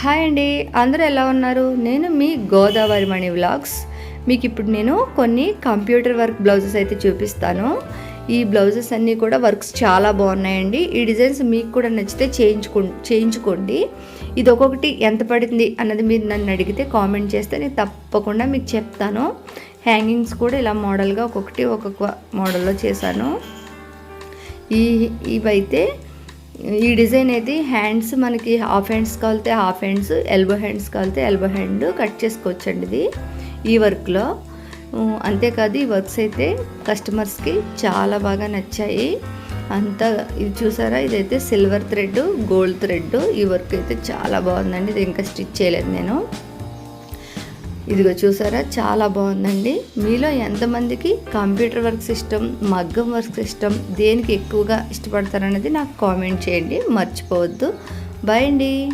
Hi అండి అందరూ ఎలా ఉన్నారు? నేను మీ గోదావరి మణి వ్లాగ్స్. మీకు ఇప్పుడు నేను కొన్ని కంప్యూటర్ వర్క్ బ్లౌజెస్ అయితే చూపిస్తాను. ఈ బ్లౌజెస్ అన్నీ కూడా వర్క్స్ చాలా బాగున్నాయండి. ఈ డిజైన్స్ మీకు కూడా నచ్చితే చేయించుకో చేయించుకోండి. ఇది ఒక్కొక్కటి ఎంత పడింది అన్నది మీరు నన్ను అడిగితే కామెంట్ చేస్తే నేను తప్పకుండా మీకు చెప్తాను. హ్యాంగింగ్స్ కూడా ఇలా మోడల్గా ఒక్కొక్కటి ఒక్కొక్క మోడల్లో చేశాను. ఈ ఇవైతే ఈ డిజైన్ అయితే హ్యాండ్స్ మనకి హాఫ్ హ్యాండ్స్ కావాలితే హాఫ్ హ్యాండ్స్ ఎల్బో హ్యాండ్స్ కావాలితే ఎల్బో హ్యాండ్ కట్ చేసుకోవచ్చండి ఇది ఈ వర్క్లో. అంతేకాదు ఈ వర్క్స్ అయితే కస్టమర్స్కి చాలా బాగా నచ్చాయి. అంతా ఇది చూసారా? ఇదైతే సిల్వర్ థ్రెడ్ గోల్డ్ థ్రెడ్ ఈ వర్క్ అయితే చాలా బాగుందండి. ఇది ఇంకా స్టిచ్ చేయలేదు నేను. ఇదిగో చూసారా? చాలా బాగుందండి. మీలో ఎంతమందికి కంప్యూటర్ వర్క్ సిస్టమ్ మగ్గం వర్క్ సిస్టమ్ దేనికి ఎక్కువగా ఇష్టపడతారనేది నాకు కామెంట్ చేయండి. మర్చిపోవద్దు. బాయ్ అండి.